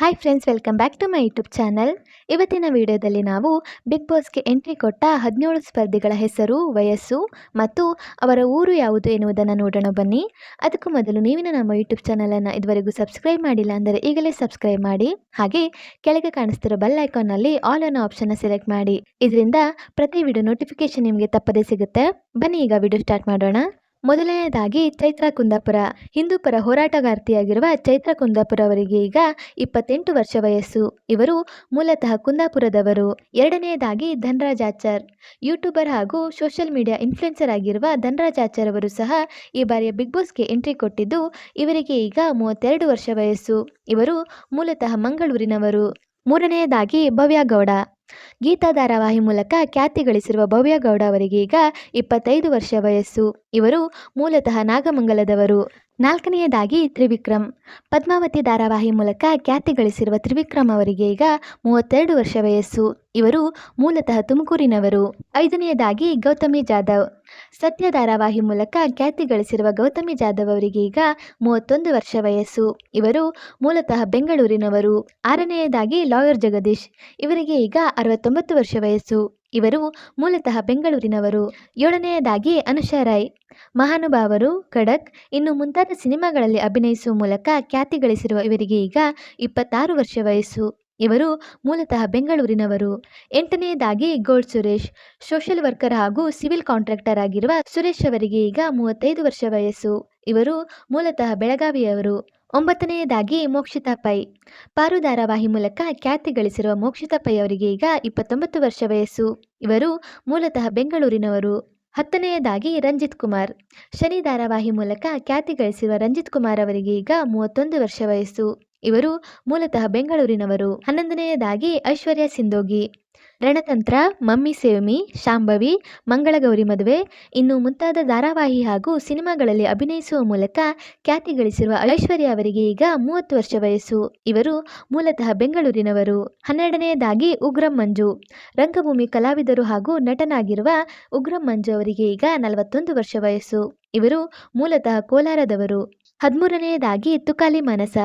Hi friends welcome back to my YouTube channel ಇವತ್ತಿನ ವಿಡಿಯೋದಲ್ಲಿ ನಾವು ಬಿಗ್ ಬಾಸ್ಗೆ ಎಂಟ್ರಿ ಕೊಟ್ಟ ಹದಿನೇಳು ಸ್ಪರ್ಧಿಗಳ ಹೆಸರು, ವಯಸ್ಸು ಮತ್ತು ಅವರ ಊರು ಯಾವುದು ಎನ್ನುವುದನ್ನು ನೋಡೋಣ ಬನ್ನಿ. ಅದಕ್ಕೂ ಮೊದಲು ನೀವಿನ ನಮ್ಮ ಯೂಟ್ಯೂಬ್ ಚಾನಲನ್ನು ಇದುವರೆಗೂ ಸಬ್ಸ್ಕ್ರೈಬ್ ಮಾಡಿಲ್ಲ ಅಂದರೆ ಈಗಲೇ ಸಬ್ಸ್ಕ್ರೈಬ್ ಮಾಡಿ. ಹಾಗೆ ಕೆಳಗೆ ಕಾಣಿಸ್ತಿರೋ ಬೆಲ್ ಐಕಾನ್ನಲ್ಲಿ ಆಲ್ ಅನ್ನೋ ಆಪ್ಷನ್ನ ಸೆಲೆಕ್ಟ್ ಮಾಡಿ. ಇದರಿಂದ ಪ್ರತಿ ವಿಡಿಯೋ ನೋಟಿಫಿಕೇಶನ್ ನಿಮಗೆ ತಪ್ಪದೇ ಸಿಗುತ್ತೆ. ಬನ್ನಿ ಈಗ ವಿಡಿಯೋ ಸ್ಟಾರ್ಟ್ ಮಾಡೋಣ. ಮೊದಲನೆಯದಾಗಿ ಚೈತ್ರ ಕುಂದಾಪುರ ಹಿಂದೂಪರ ಹೋರಾಟಗಾರ್ತಿಯಾಗಿರುವ ಚೈತ್ರ ಕುಂದಾಪುರ ಅವರಿಗೆ ಈಗ ಇಪ್ಪತ್ತೆಂಟು ವರ್ಷ ವಯಸ್ಸು. ಇವರು ಮೂಲತಃ ಕುಂದಾಪುರದವರು. ಎರಡನೆಯದಾಗಿ ಧನ್ರಾಜ್ ಆಚಾರ್ ಯೂಟ್ಯೂಬರ್ ಹಾಗೂ ಸೋಷಿಯಲ್ ಮೀಡಿಯಾ ಇನ್ಫ್ಲುಯೆನ್ಸರ್ ಆಗಿರುವ ಧನ್ರಾಜ್ ಆಚಾರ್ ಅವರು ಸಹ ಈ ಬಾರಿಯ ಬಿಗ್ ಬಾಸ್ಗೆ ಎಂಟ್ರಿ ಕೊಟ್ಟಿದ್ದು, ಇವರಿಗೆ ಈಗ ಮೂವತ್ತೆರಡು ವರ್ಷ ವಯಸ್ಸು. ಇವರು ಮೂಲತಃ ಮಂಗಳೂರಿನವರು. ಮೂರನೆಯದಾಗಿ ಭವ್ಯ ಗೌಡ ಗೀತಾ ಧಾರಾವಾಹಿ ಮೂಲಕ ಖ್ಯಾತಿ ಗಳಿಸಿರುವ ಭವ್ಯ ಗೌಡ ಅವರಿಗೆ ಈಗ ಇಪ್ಪತ್ತೈದು ವರ್ಷ ವಯಸ್ಸು. ಇವರು ಮೂಲತಃ ನಾಗಮಂಗಲದವರು. ನಾಲ್ಕನೆಯದಾಗಿ ತ್ರಿವಿಕ್ರಮ್. ಪದ್ಮಾವತಿ ಧಾರಾವಾಹಿ ಮೂಲಕ ಖ್ಯಾತಿ ಗಳಿಸಿರುವ ತ್ರಿವಿಕ್ರಮ್ ಅವರಿಗೆ ಈಗ ಮೂವತ್ತೆರಡು ವರ್ಷ ವಯಸ್ಸು. ಇವರು ಮೂಲತಃ ತುಮಕೂರಿನವರು. ಐದನೆಯದಾಗಿ ಗೌತಮಿ ಜಾಧವ್. ಸತ್ಯ ಧಾರಾವಾಹಿ ಮೂಲಕ ಖ್ಯಾತಿ ಗಳಿಸಿರುವ ಗೌತಮಿ ಜಾಧವ್ ಅವರಿಗೆ ಈಗ ಮೂವತ್ತೊಂದು ವರ್ಷ ವಯಸ್ಸು. ಇವರು ಮೂಲತಃ ಬೆಂಗಳೂರಿನವರು. ಆರನೆಯದಾಗಿ ಲಾಯರ್ ಜಗದೀಶ್. ಇವರಿಗೆ ಈಗ ಅರವತ್ತೊಂಬತ್ತು ವರ್ಷ ವಯಸ್ಸು. ಇವರು ಮೂಲತಃ ಬೆಂಗಳೂರಿನವರು. ಏಳನೆಯದಾಗಿ ಅನುಷಾ ರಾಯ್. ಮಹಾನುಭಾವರು ಖಡಕ್. ಇನ್ನು ಮುಂತಾದ ಸಿನಿಮಾಗಳಲ್ಲಿ ಅಭಿನಯಿಸುವ ಮೂಲಕ ಖ್ಯಾತಿ ಗಳಿಸಿರುವ ಇವರಿಗೆ ಈಗ ಇಪ್ಪತ್ತಾರು ವರ್ಷ ವಯಸ್ಸು. ಇವರು ಮೂಲತಃ ಬೆಂಗಳೂರಿನವರು. ಎಂಟನೆಯದಾಗಿ ಗೋಲ್ಡ್ ಸುರೇಶ್, ಸೋಷಿಯಲ್ ವರ್ಕರ್ ಹಾಗೂ ಸಿವಿಲ್ ಕಾಂಟ್ರಾಕ್ಟರ್ ಆಗಿರುವ ಸುರೇಶ್ ಅವರಿಗೆ ಈಗ ಮೂವತ್ತೈದು ವರ್ಷ ವಯಸ್ಸು. ಇವರು ಮೂಲತಃ ಬೆಳಗಾವಿಯವರು. ಒಂಬತ್ತನೆಯದಾಗಿ ಮೋಕ್ಷಿತಾ ಪೈ. ಪಾರು ಧಾರಾವಾಹಿ ಮೂಲಕ ಖ್ಯಾತಿ ಗಳಿಸಿರುವ ಮೋಕ್ಷಿತಾ ಪೈ ಅವರಿಗೆ ಈಗ ಇಪ್ಪತ್ತೊಂಬತ್ತು ವರ್ಷ ವಯಸ್ಸು. ಇವರು ಮೂಲತಃ ಬೆಂಗಳೂರಿನವರು. ಹತ್ತನೆಯದಾಗಿ ರಂಜಿತ್ ಕುಮಾರ್. ಶನಿ ಧಾರಾವಾಹಿ ಮೂಲಕ ಖ್ಯಾತಿ ಗಳಿಸಿರುವ ರಂಜಿತ್ ಕುಮಾರ್ ಅವರಿಗೆ ಈಗ ಮೂವತ್ತೊಂದು ವರ್ಷ ವಯಸ್ಸು. ಇವರು ಮೂಲತಃ ಬೆಂಗಳೂರಿನವರು. ಹನ್ನೊಂದನೆಯದಾಗಿ ಐಶ್ವರ್ಯ ಸಿಂಧೋಗಿ ರಣತಂತ್ರ, ಮಮ್ಮಿ ಸೇವಮಿ, ಶಾಂಭವಿ, ಮಂಗಳಗೌರಿ ಮದುವೆ, ಇನ್ನು ಮುಂತಾದ ಧಾರಾವಾಹಿ ಹಾಗೂ ಸಿನಿಮಾಗಳಲ್ಲಿ ಅಭಿನಯಿಸುವ ಮೂಲಕ ಖ್ಯಾತಿ ಗಳಿಸಿರುವ ಐಶ್ವರ್ಯ ಅವರಿಗೆ ಈಗ ಮೂವತ್ತು ವರ್ಷ ವಯಸ್ಸು. ಇವರು ಮೂಲತಃ ಬೆಂಗಳೂರಿನವರು. ಹನ್ನೆರಡನೆಯದಾಗಿ ಉಗ್ರಂ ಮಂಜು. ರಂಗಭೂಮಿ ಕಲಾವಿದರು ಹಾಗೂ ನಟನಾಗಿರುವ ಉಗ್ರಂ ಮಂಜು ಅವರಿಗೆ ಈಗ ನಲವತ್ತೊಂದು ವರ್ಷ ವಯಸ್ಸು. ಇವರು ಮೂಲತಃ ಕೋಲಾರದವರು. ಹದಿಮೂರನೆಯದಾಗಿ, ತುಕಾಲಿ ಮಾನಸ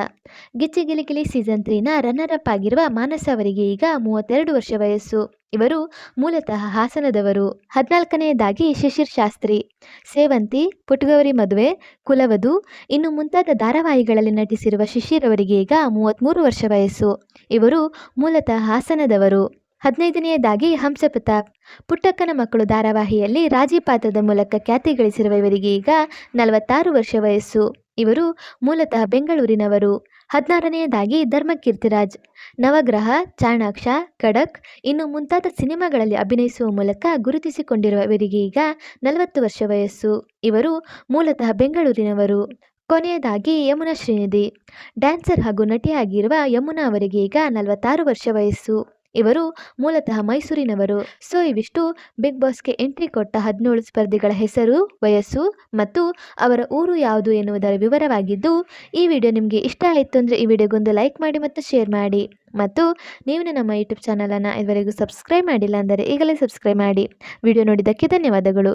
ಗಿಚ್ಚಿ ಗಿಲಿಗಿಲಿ ಸೀಸನ್ ತ್ರೀನ ರನ್ನರ್ ಅಪ್ ಆಗಿರುವ ಮಾನಸ ಅವರಿಗೆ ಈಗ ಮೂವತ್ತೆರಡು ವರ್ಷ ವಯಸ್ಸು. ಇವರು ಮೂಲತಃ ಹಾಸನದವರು. ಹದಿನಾಲ್ಕನೆಯದಾಗಿ, ಶಿಶಿರ್ ಶಾಸ್ತ್ರಿ. ಸೇವಂತಿ ಪುಟಗೌರಿ ಮದುವೆ, ಕುಲವಧು. ಇನ್ನು ಮುಂತಾದ ಧಾರಾವಾಹಿಗಳಲ್ಲಿ ನಟಿಸಿರುವ ಶಿಶಿರ್ ಅವರಿಗೆ ಈಗ ಮೂವತ್ತ್ಮೂರು ವರ್ಷ ವಯಸ್ಸು. ಇವರು ಮೂಲತಃ ಹಾಸನದವರು. ಹದಿನೈದನೆಯದಾಗಿ, ಹಂಸಪ್ರತಾಪ್. ಪುಟ್ಟಕ್ಕನ ಮಕ್ಕಳು ಧಾರಾವಾಹಿಯಲ್ಲಿ ರಾಜಿ ಪಾತ್ರದ ಮೂಲಕ ಖ್ಯಾತಿ ಗಳಿಸಿರುವ ಇವರಿಗೆ ಈಗ ನಲವತ್ತಾರು ವರ್ಷ ವಯಸ್ಸು. ಇವರು ಮೂಲತಃ ಬೆಂಗಳೂರಿನವರು. ಹದಿನಾರನೆಯದಾಗಿ ಧರ್ಮಕೀರ್ತಿರಾಜ್. ನವಗ್ರಹ, ಚಾಣಾಕ್ಷ, ಖಡಕ್ ಇನ್ನು ಮುಂತಾದ ಸಿನಿಮಾಗಳಲ್ಲಿ ಅಭಿನಯಿಸುವ ಮೂಲಕ ಗುರುತಿಸಿಕೊಂಡಿರುವ ಇವರಿಗೆ ಈಗ ನಲವತ್ತು ವರ್ಷ ವಯಸ್ಸು. ಇವರು ಮೂಲತಃ ಬೆಂಗಳೂರಿನವರು. ಕೊನೆಯದಾಗಿ ಯಮುನಾ ಶ್ರೀನಿಧಿ. ಡ್ಯಾನ್ಸರ್ ಹಾಗೂ ನಟಿಯಾಗಿರುವ ಯಮುನಾ ಅವರಿಗೆ ಈಗ ನಲವತ್ತಾರು ವರ್ಷ ವಯಸ್ಸು. ಇವರು ಮೂಲತಃ ಮೈಸೂರಿನವರು. ಸೊ ಇವಿಷ್ಟು ಬಿಗ್ ಬಾಸ್ಗೆ ಎಂಟ್ರಿ ಕೊಟ್ಟ ಹದಿನೇಳು ಸ್ಪರ್ಧಿಗಳ ಹೆಸರು, ವಯಸ್ಸು ಮತ್ತು ಅವರ ಊರು ಯಾವುದು ಎನ್ನುವುದರ ವಿವರವಾಗಿದ್ದು, ಈ ವಿಡಿಯೋ ನಿಮಗೆ ಇಷ್ಟ ಆಯಿತು ಅಂದರೆ ಈ ವಿಡಿಯೋಗೊಂದು ಲೈಕ್ ಮಾಡಿ ಮತ್ತು ಶೇರ್ ಮಾಡಿ. ಮತ್ತು ನೀವು ನಮ್ಮ ಯೂಟ್ಯೂಬ್ ಚಾನಲನ್ನು ಇದುವರೆಗೂ ಸಬ್ಸ್ಕ್ರೈಬ್ ಮಾಡಿಲ್ಲ ಅಂದರೆ ಈಗಲೇ ಸಬ್ಸ್ಕ್ರೈಬ್ ಮಾಡಿ. ವಿಡಿಯೋ ನೋಡಿದ್ದಕ್ಕೆ ಧನ್ಯವಾದಗಳು.